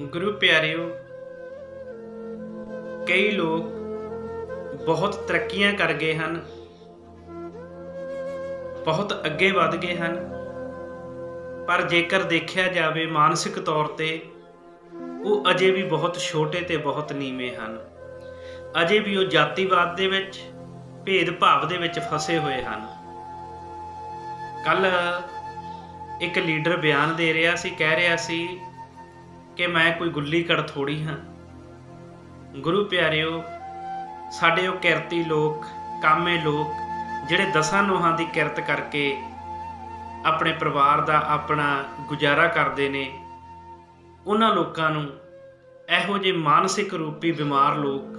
ਗੁਰੂ ਪਿਆਰਿਓ, ਕਈ ਲੋਕ ਬਹੁਤ ਤਰੱਕੀਆਂ ਕਰ ਗਏ ਹਨ, ਬਹੁਤ ਅੱਗੇ ਵਧ ਗਏ ਹਨ, ਪਰ ਜੇਕਰ ਦੇਖਿਆ ਜਾਵੇ ਮਾਨਸਿਕ ਤੌਰ ਤੇ, ਉਹ ਅਜੇ ਵੀ ਬਹੁਤ ਛੋਟੇ ਤੇ ਬਹੁਤ ਨੀਵੇਂ ਹਨ। ਅਜੇ ਵੀ ਉਹ ਜਾਤੀਵਾਦ ਦੇ ਵਿੱਚ, ਭੇਦਭਾਵ ਦੇ ਵਿੱਚ ਫਸੇ ਹੋਏ ਹਨ। ਕੱਲ ਇੱਕ ਲੀਡਰ ਬਿਆਨ ਦੇ ਰਿਹਾ ਸੀ, ਕਹਿ ਰਿਹਾ ਸੀ ਕਿ ਮੈਂ ਕੋਈ ਗੁੱਲੀ ਕੜ ਥੋੜੀ ਹਾਂ। ਗੁਰੂ ਪਿਆਰਿਓ, ਸਾਡੇ ਉਹ ਕਿਰਤੀ ਲੋਕ, ਕਾਮੇ ਲੋਕ, ਜਿਹੜੇ ਦਸਾਂ ਨੋਹਾਂ ਦੀ ਕਿਰਤ ਕਰਕੇ ਆਪਣੇ ਪਰਿਵਾਰ ਦਾ ਆਪਣਾ ਗੁਜ਼ਾਰਾ ਕਰਦੇ ਨੇ, ਉਹਨਾਂ ਲੋਕਾਂ ਨੂੰ ਇਹੋ ਜਿਹੇ ਮਾਨਸਿਕ ਰੂਪੀ ਬਿਮਾਰ ਲੋਕ,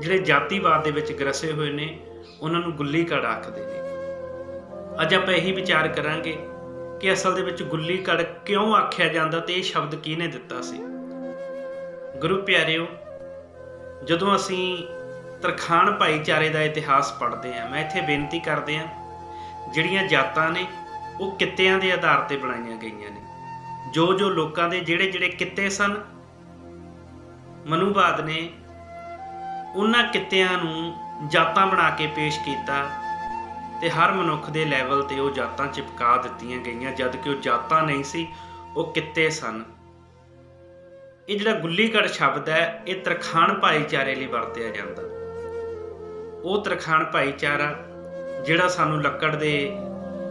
ਜਿਹੜੇ ਜਾਤੀਵਾਦ ਦੇ ਵਿੱਚ ਗਰਸੇ ਹੋਏ ਨੇ, ਉਹਨਾਂ ਨੂੰ ਗੁੱਲੀ ਕੜ ਆਖਦੇ ਨੇ। ਅੱਜ ਆਪਾਂ ਇਹੀ ਵਿਚਾਰ ਕਰਾਂਗੇ। ਕਿ ਅਸਲ ਦੇ ਵਿੱਚ ਗੁੱਲੀ ਕੜ ਕਿਉਂ ਆਖਿਆ ਜਾਂਦਾ ਤੇ ਇਹ ਸ਼ਬਦ ਕਿਹਨੇ ਦਿੱਤਾ ਸੀ? ਗੁਰੂ ਪਿਆਰਿਓ, ਜਦੋਂ ਅਸੀਂ ਤਰਖਾਣ ਭਾਈਚਾਰੇ ਦਾ ਇਤਿਹਾਸ ਪੜ੍ਹਦੇ ਹਾਂ, ਮੈਂ ਇੱਥੇ ਬੇਨਤੀ ਕਰਦੇ ਹਾਂ, ਜਿਹੜੀਆਂ ਜਾਤਾਂ ਨੇ, ਉਹ ਕਿੱਤਿਆਂ ਦੇ ਆਧਾਰ ਤੇ ਬਣਾਈਆਂ ਗਈਆਂ ਨੇ। ਜੋ ਜੋ ਲੋਕਾਂ ਦੇ ਜਿਹੜੇ ਜਿਹੜੇ ਕਿੱਤੇ ਸਨ, ਮਨੂਵਾਦ ਨੇ, ਉਹਨਾਂ ਕਿੱਤਿਆਂ ਨੂੰ ਜਾਤਾਂ ਬਣਾ ਕੇ ਪੇਸ਼ ਕੀਤਾ ਤੇ ਹਰ ਮਨੁੱਖ ਦੇ ਲੈਵਲ ਤੇ ਉਹ ਜਾਤਾਂ ਚਿਪਕਾ ਦਿੱਤੀਆਂ ਗਈਆਂ ਜਦ ਕਿ ਉਹ ਜਾਤਾਂ ਨਹੀਂ ਸੀ, ਉਹ ਕਿੱਤੇ ਸਨ। ਇਹ ਜਿਹੜਾ ਗੁੱਲੀਗੜ ਸ਼ਬਦ ਹੈ, ਇਹ ਤਰਖਾਣ ਭਾਈਚਾਰੇ ਲਈ ਵਰਤਿਆ ਜਾਂਦਾ। ਉਹ ਤਰਖਾਣ ਭਾਈਚਾਰਾ ਜਿਹੜਾ ਸਾਨੂੰ ਲੱਕੜ ਦੇ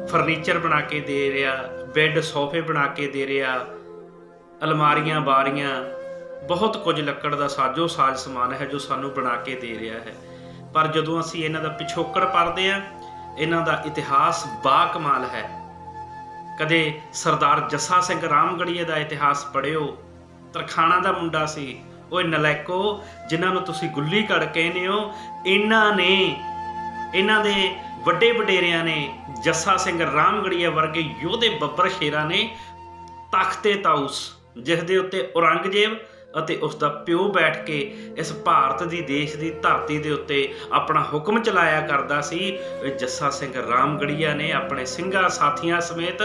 ਫਰਨੀਚਰ ਬਣਾ ਕੇ ਦੇ ਰਿਹਾ ਬੈੱਡ ਸੋਫੇ ਬਣਾ ਕੇ ਦੇ ਰਿਹਾ, ਅਲਮਾਰੀਆਂ, ਬਾਰੀਆਂ, ਬਹੁਤ ਕੁਝ ਲੱਕੜ ਦਾ ਸਾਜੋ ਸਾਜ ਸਮਾਨ ਹੈ ਜੋ ਸਾਨੂੰ ਬਣਾ ਕੇ ਦੇ ਰਿਹਾ ਹੈ। ਪਰ ਜਦੋਂ ਅਸੀਂ ਇਹਨਾਂ ਦਾ ਪਿਛੋਕੜ ਪੜ੍ਹਦੇ ਹਾਂ ਇਹਨਾਂ ਦਾ ਇਤਿਹਾਸ ਬਾ ਕਮਾਲ ਹੈ। ਕਦੇ ਸਰਦਾਰ ਜੱਸਾ ਸਿੰਘ ਰਾਮਗੜੀਏ ਦਾ ਇਤਿਹਾਸ ਪੜ੍ਹਿਓ, ਤਰਖਾਣਾ ਦਾ ਮੁੰਡਾ ਸੀ, ਓਏ ਨਲੈਕੋ, ਜਿਨ੍ਹਾਂ ਨੂੰ ਤੁਸੀਂ ਗੁੱਲੀ ਕੜ ਕਹਿੰਦੇ ਹੋ, ਇਹਨਾਂ ਨੇ, ਇਹਨਾਂ ਦੇ ਵੱਡੇ ਵਡੇਰਿਆਂ ਨੇ ਜੱਸਾ ਸਿੰਘ ਰਾਮਗੜੀਏ ਵਰਗੇ ਯੋਧੇ ਬੱਬਰ ਸ਼ੇਰਾਂ ਨੇ ਤਖਤੇ ਤਾਊਸ ਜਿਸ ਦੇ ਉੱਤੇ ਔਰੰਗਜ਼ੇਬ ਅਤੇ ਉਸ ਦਾ ਪਿਓ ਬੈਠ ਕੇ ਇਸ ਭਾਰਤ ਦੀ, ਦੇਸ਼ ਦੀ ਧਰਤੀ ਦੇ ਉੱਤੇ ਆਪਣਾ ਹੁਕਮ ਚਲਾਇਆ ਕਰਦਾ ਸੀ। ਜੱਸਾ ਸਿੰਘ ਰਾਮਗੜੀਆ ਨੇ ਆਪਣੇ ਸਿੰਘਾਂ ਸਾਥੀਆਂ ਸਮੇਤ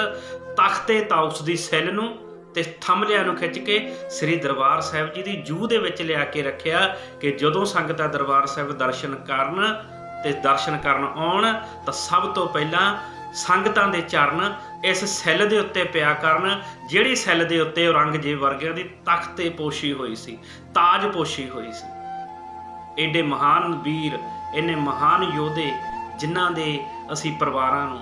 ਤਖਤੇ ਤਾਊਸ ਦੀ ਸੈੱਲ ਨੂੰ ਤੇ ਥੰਮਲਿਆਂ ਨੂੰ ਖਿੱਚ ਕੇ ਸ੍ਰੀ ਦਰਬਾਰ ਸਾਹਿਬ ਜੀ ਦੀ ਜੂ ਦੇ ਵਿੱਚ ਲਿਆ ਕੇ ਰੱਖਿਆ ਕਿ ਜਦੋਂ ਸੰਗਤਾਂ ਦਰਬਾਰ ਸਾਹਿਬ ਦਰਸ਼ਨ ਕਰਨ ਤੇ ਦਰਸ਼ਨ ਕਰਨ ਆਉਣ ਤਾਂ ਸਭ ਤੋਂ ਪਹਿਲਾਂ ਸੰਗਤਾਂ ਦੇ ਚਰਨ ਇਸ ਸੈੱਲ ਦੇ ਉੱਤੇ ਪਿਆ ਕਰਨ, ਜਿਹੜੀ ਸੈੱਲ ਦੇ ਉੱਤੇ ਔਰੰਗਜ਼ੇਬ ਵਰਗਿਆਂ ਦੀ ਤਖਤ ਤੇ ਪੋਸ਼ੀ ਹੋਈ ਸੀ, ਤਾਜ ਪੋਸ਼ੀ ਹੋਈ ਸੀ। ਏਡੇ ਮਹਾਨ ਵੀਰ, ਇੰਨੇ ਮਹਾਨ ਯੋਧੇ, ਜਿਨ੍ਹਾਂ ਦੇ ਅਸੀਂ ਪਰਿਵਾਰਾਂ ਨੂੰ,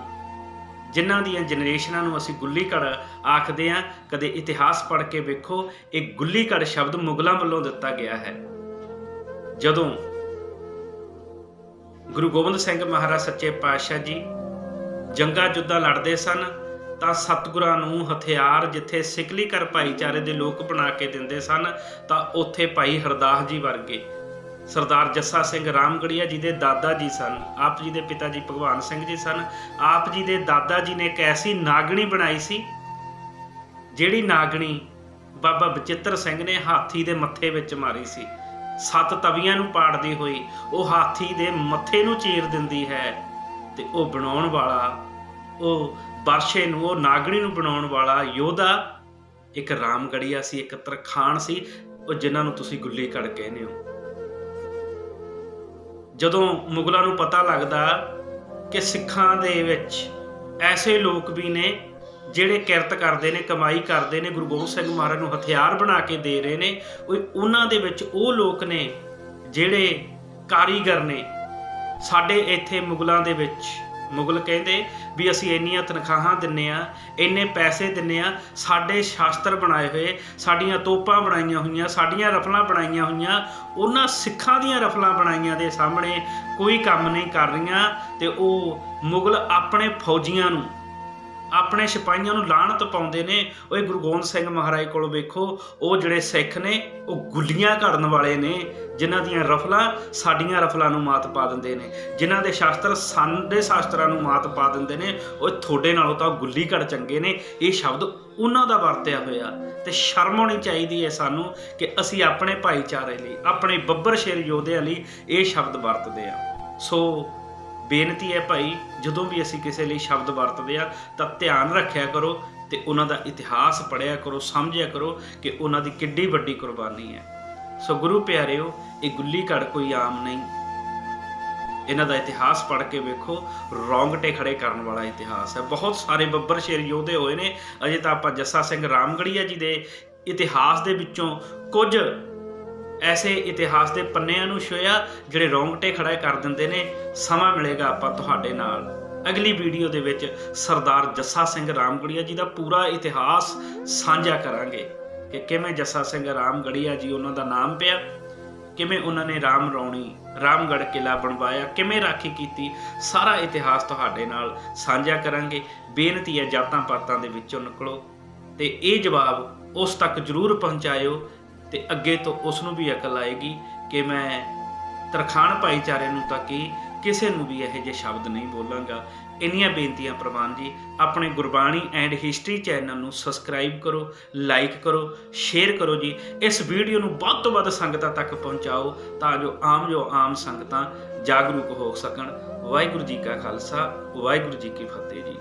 ਜਿਨ੍ਹਾਂ ਦੀਆਂ ਜਨਰੇਸ਼ਨਾਂ ਨੂੰ ਅਸੀਂ ਗੁੱਲੀ ਕੜ ਆਖਦੇ ਆ ਕਦੇ ਇਤਿਹਾਸ ਪੜ੍ਹ ਕੇ ਵੇਖੋ, ਇਹ ਗੁੱਲੀ ਕੜ ਸ਼ਬਦ ਮੁਗਲਾਂ ਵੱਲੋਂ ਦਿੱਤਾ ਗਿਆ ਹੈ। ਜਦੋਂ ਗੁਰੂ ਗੋਬਿੰਦ ਸਿੰਘ ਮਹਾਰਾਜ ਸੱਚੇ ਪਾਤਸ਼ਾਹ ਜੀ ਜੰਗਾ ਜੁੱਧਾਂ ਲੜਦੇ ਸਨ ਤਾਂ ਸਤਿਗੁਰਾਂ ਨੂੰ ਹਥਿਆਰ ਜਿੱਥੇ ਸਿਕਲੀ ਕਰ ਭਾਈਚਾਰੇ ਦੇ ਲੋਕ ਬਣਾ ਕੇ ਦਿੰਦੇ ਸਨ, ਤਾਂ ਉੱਥੇ ਭਾਈ ਹਰਦਾਸ ਜੀ ਵਰਗੇ। ਸਰਦਾਰ ਜੱਸਾ ਸਿੰਘ ਰਾਮਗੜੀਆ ਜੀ ਦੇ ਦਾਦਾ ਜੀ ਸਨ, ਆਪ ਜੀ ਦੇ ਪਿਤਾ ਜੀ ਭਗਵਾਨ ਸਿੰਘ ਜੀ ਸਨ, ਆਪ ਜੀ ਦੇ ਦਾਦਾ ਜੀ ਨੇ ਇੱਕ ਐਸੀ ਨਾਗਣੀ ਬਣਾਈ ਸੀ, ਜਿਹੜੀ ਨਾਗਣੀ ਬਾਬਾ ਬਚਿੱਤਰ ਸਿੰਘ ਨੇ ਹਾਥੀ ਦੇ ਮੱਥੇ ਵਿੱਚ ਮਾਰੀ ਸੀ। ਸੱਤ ਤਵੀਆਂ ਨੂੰ ਪਾੜਦੀ ਹੋਈ, ਉਹ ਹਾਥੀ ਦੇ ਮੱਥੇ ਨੂੰ ਚੀਰ ਦਿੰਦੀ ਹੈ ਤੇ ਉਹ ਬਣਾਉਣ ਵਾਲਾ, ਉਹ ਵਰਸ਼ੇ ਨੂੰ, ਉਹ ਨਾਗਣੀ ਨੂੰ ਬਣਾਉਣ ਵਾਲਾ ਯੋਧਾ ਇੱਕ ਰਾਮਗੜੀਆ ਸੀ, ਇੱਕ ਤਰਖਾਨ ਸੀ, ਉਹ ਜਿਨ੍ਹਾਂ ਨੂੰ ਤੁਸੀਂ ਗੁੱਲੀ ਕੜ ਕਹਿੰਦੇ ਹੋ। ਜਦੋਂ ਮੁਗਲਾਂ ਨੂੰ ਪਤਾ ਲੱਗਦਾ ਕਿ ਸਿੱਖਾਂ ਦੇ ਵਿੱਚ ਐਸੇ ਲੋਕ ਵੀ ਨੇ, ਜਿਹੜੇ ਕਿਰਤ ਕਰਦੇ ਨੇ, ਕਮਾਈ ਕਰਦੇ ਨੇ, ਗੁਰੂ ਗੋਬਿੰਦ ਸਿੰਘ ਮਹਾਰਾਜ ਨੂੰ ਹਥਿਆਰ ਬਣਾ ਕੇ ਦੇ ਰਹੇ ਨੇ, ਉਹ ਉਹਨਾਂ ਦੇ ਵਿੱਚ ਉਹ ਲੋਕ ਨੇ ਜਿਹੜੇ ਕਾਰੀਗਰ ਨੇ। ਸਾਡੇ ਇੱਥੇ ਮੁਗਲਾਂ ਦੇ ਵਿੱਚ ਮੁਗਲ ਕਹਿੰਦੇ ਵੀ ਅਸੀਂ ਇੰਨੀਆਂ ਤਨਖਾਹਾਂ ਦਿੰਨੇ ਆ, ਇੰਨੇ ਪੈਸੇ ਦਿੰਨੇ ਆ, ਸਾਡੇ ਸ਼ਾਸਤਰ ਬਣਾਏ ਹੋਏ, ਸਾਡੀਆਂ ਤੋਪਾਂ ਬਣਾਈਆਂ ਹੋਈਆਂ, ਸਾਡੀਆਂ ਰਫਲਾਂ ਬਣਾਈਆਂ ਹੋਈਆਂ, ਉਹਨਾਂ ਸਿੱਖਾਂ ਦੀਆਂ ਰਫਲਾਂ ਬਣਾਈਆਂ ਦੇ ਸਾਹਮਣੇ ਕੋਈ ਕੰਮ ਨਹੀਂ ਕਰ ਰਹੀਆਂ ਤੇ ਉਹ ਮੁਗਲ ਆਪਣੇ ਫੌਜੀਆਂ ਨੂੰ ਆਪਣੇ ਸਿਪਾਹੀਆਂ ਨੂੰ ਲਾਹਣਤ ਪਾਉਂਦੇ ਨੇ। ਓਏ ਗੁਰੂ ਗੋਬਿੰਦ ਸਿੰਘ ਮਹਾਰਾਜ ਕੋਲ ਵੇਖੋ, ਉਹ ਜਿਹੜੇ ਸਿੱਖ ਨੇ, ਉਹ ਗੁੱਲੀਆਂ ਘੜਨ ਵਾਲੇ ਨੇ, ਜਿਨ੍ਹਾਂ ਦੀਆਂ ਰਫਲਾਂ ਸਾਡੀਆਂ ਰਫਲਾਂ ਨੂੰ ਮਾਤ ਪਾ ਦਿੰਦੇ ਨੇ। ਜਿਨ੍ਹਾਂ ਦੇ ਸ਼ਾਸਤਰ ਸਾਡੇ ਸ਼ਾਸਤਰਾਂ ਨੂੰ ਮਾਤ ਪਾ ਦਿੰਦੇ ਨੇ ਉਹ ਤੁਹਾਡੇ ਨਾਲੋਂ ਤਾਂ ਗੁੱਲੀ ਘੜ ਚੰਗੇ ਨੇ। ਇਹ ਸ਼ਬਦ ਉਹਨਾਂ ਦਾ ਵਰਤਿਆ ਹੋਇਆ। ਤੇ ਸ਼ਰਮ ਆਉਣੀ ਚਾਹੀਦੀ ਹੈ ਸਾਨੂੰ ਕਿ ਅਸੀਂ ਆਪਣੇ ਭਾਈਚਾਰੇ ਲਈ, ਆਪਣੇ ਬੱਬਰ ਸ਼ੇਰ ਯੋਧਿਆਂ ਲਈ ਇਹ ਸ਼ਬਦ ਵਰਤਦੇ ਆ ਸੋ ਬੇਨਤੀ ਹੈ ਭਾਈ, ਜਦੋਂ ਵੀ ਅਸੀਂ ਕਿਸੇ ਲਈ ਸ਼ਬਦ ਵਰਤਦੇ ਆ, ਤਾਂ ਧਿਆਨ ਰੱਖਿਆ ਕਰੋ ਤੇ ਉਹਨਾਂ ਦਾ ਇਤਿਹਾਸ ਪੜ੍ਹਿਆ ਕਰੋ, ਸਮਝਿਆ ਕਰੋ ਕਿ ਉਹਨਾਂ ਦੀ ਕਿੱਡੀ ਵੱਡੀ ਕੁਰਬਾਨੀ ਹੈ। ਸੋ ਗੁਰੂ ਪਿਆਰਿਓ, ਇਹ ਗੁੱਲੀ ਘੜ ਕੋਈ ਆਮ ਨਹੀਂ। ਇਹਨਾਂ ਦਾ ਇਤਿਹਾਸ ਪੜ੍ਹ ਕੇ ਵੇਖੋ, ਰੌਂਗਟੇ ਖੜੇ ਕਰਨ ਵਾਲਾ ਇਤਿਹਾਸ ਹੈ। ਬਹੁਤ ਸਾਰੇ ਬੱਬਰ ਸ਼ੇਰ ਯੋਧੇ ਹੋਏ ਨੇ, ਅਜੇ ਤਾਂ ਆਪਾਂ ਜੱਸਾ ਸਿੰਘ ਰਾਮਗੜੀਆ ਜੀ ਦੇ ਇਤਿਹਾਸ ਦੇ ਵਿੱਚੋਂ ਕੁਝ ਐਸੇ ਇਤਿਹਾਸ ਦੇ ਪੰਨਿਆਂ ਨੂੰ ਛੋਇਆ ਜਿਹੜੇ ਰੌਂਗਟੇ ਖੜਾ ਕਰ ਦਿੰਦੇ ਨੇ, ਸਮਾਂ ਮਿਲੇਗਾ ਆਪਾਂ ਤੁਹਾਡੇ ਨਾਲ। ਅਗਲੀ ਵੀਡੀਓ ਦੇ ਵਿੱਚ ਸਰਦਾਰ ਜੱਸਾ ਸਿੰਘ ਰਾਮਗੜੀਆ ਜੀ ਦਾ ਪੂਰਾ ਇਤਿਹਾਸ ਸਾਂਝਾ ਕਰਾਂਗੇ ਕਿ ਕਿਵੇਂ ਜੱਸਾ ਸਿੰਘ ਰਾਮਗੜੀਆ ਜੀ ਉਹਨਾਂ ਦਾ ਨਾਮ ਪਿਆ, ਕਿਵੇਂ ਉਹਨਾਂ ਨੇ ਰਾਮ ਰੌਣੀ, ਰਾਮਗੜ੍ਹ ਕਿਲਾ ਬਣਵਾਇਆ, ਕਿਵੇਂ ਰਾਖੀ ਕੀਤੀ, ਸਾਰਾ ਇਤਿਹਾਸ ਤੁਹਾਡੇ ਨਾਲ ਸਾਂਝਾ ਕਰਾਂਗੇ। ਬੇਨਤੀ ਹੈ ਜਾਤਾਂ ਪਾਤਾਂ ਦੇ ਵਿੱਚੋਂ ਨਿਕਲੋ ਤੇ ਇਹ ਜਵਾਬ ਉਸ ਤੱਕ ਜ਼ਰੂਰ ਪਹੁੰਚਾਇਓ ਤੇ ਅੱਗੇ ਤੋਂ ਉਸ ਨੂੰ ਵੀ ਅਕਲ ਆਏਗੀ ਕਿ ਮੈਂ ਤਰਖਾਣ ਭਾਈਚਾਰੇ ਨੂੰ ਤਾਂ ਕਿ ਕਿਸੇ ਨੂੰ ਵੀ ਇਹੋ ਜਿਹੇ ਸ਼ਬਦ ਨਹੀਂ ਬੋਲਾਂਗਾ। ਇੰਨੀਆਂ ਬੇਨਤੀਆਂ ਪ੍ਰਵਾਨ ਜੀ, ਆਪਣੇ ਗੁਰਬਾਣੀ ਐਂਡ ਹਿਸਟਰੀ ਚੈਨਲ ਨੂੰ ਸਬਸਕ੍ਰਾਈਬ ਕਰੋ, ਲਾਈਕ ਕਰੋ, ਸ਼ੇਅਰ ਕਰੋ ਜੀ। ਇਸ ਵੀਡੀਓ ਨੂੰ ਵੱਧ ਤੋਂ ਵੱਧ ਸੰਗਤਾਂ ਤੱਕ ਪਹੁੰਚਾਓ ਤਾਂ ਜੋ ਆਮ ਜੋ ਆਮ ਸੰਗਤਾਂ ਜਾਗਰੂਕ ਹੋ ਸਕਣ। ਵਾਹਿਗੁਰੂ ਜੀ ਕਾ ਖਾਲਸਾ, ਵਾਹਿਗੁਰੂ ਜੀ ਕੀ ਫਤਿਹ ਜੀ।